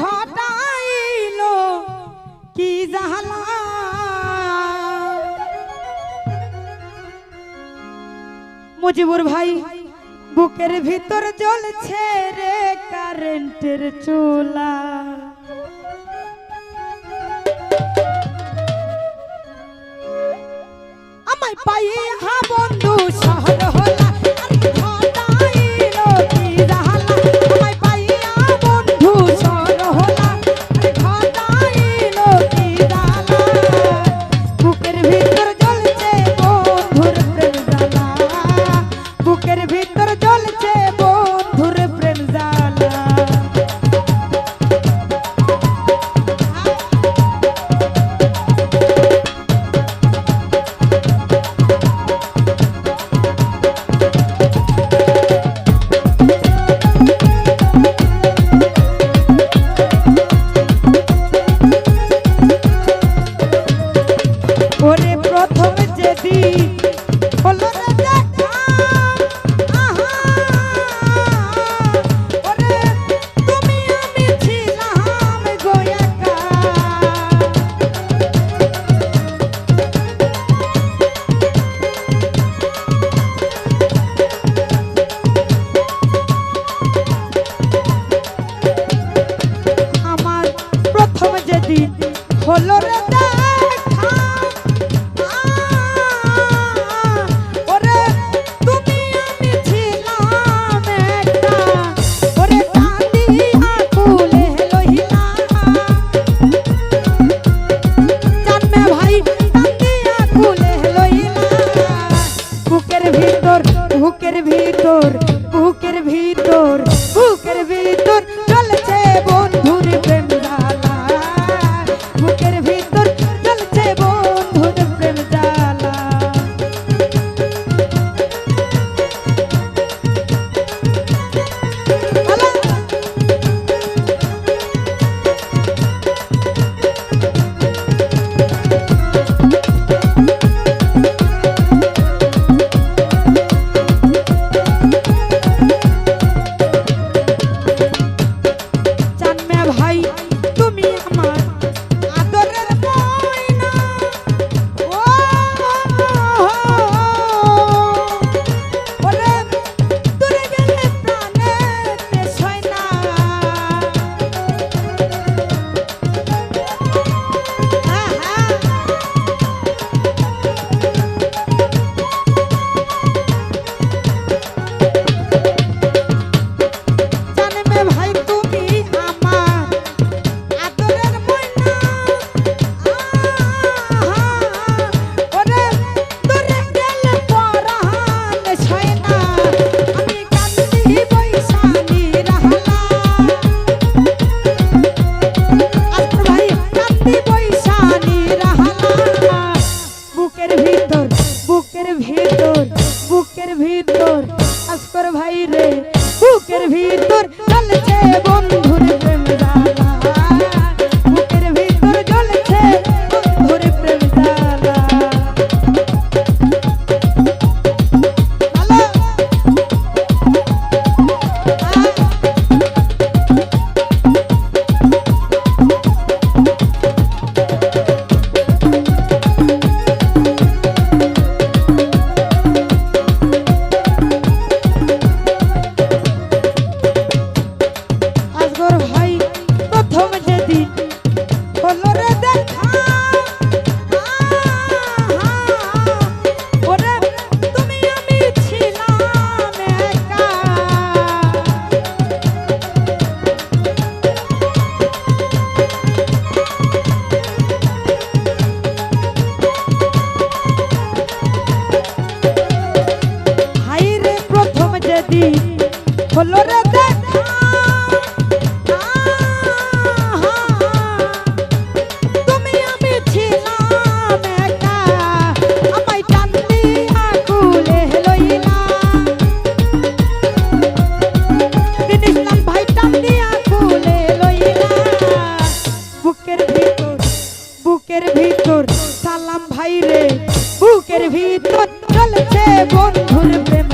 ঘটাইলো কি জালা মুজিবুর ভাই বুকের ভিতর জ্বলছে রে কারেন্টের চুলা। আমায় পাই হাম color বাইরে বুকের ভিতর চলছে বন্ধুর প্রেম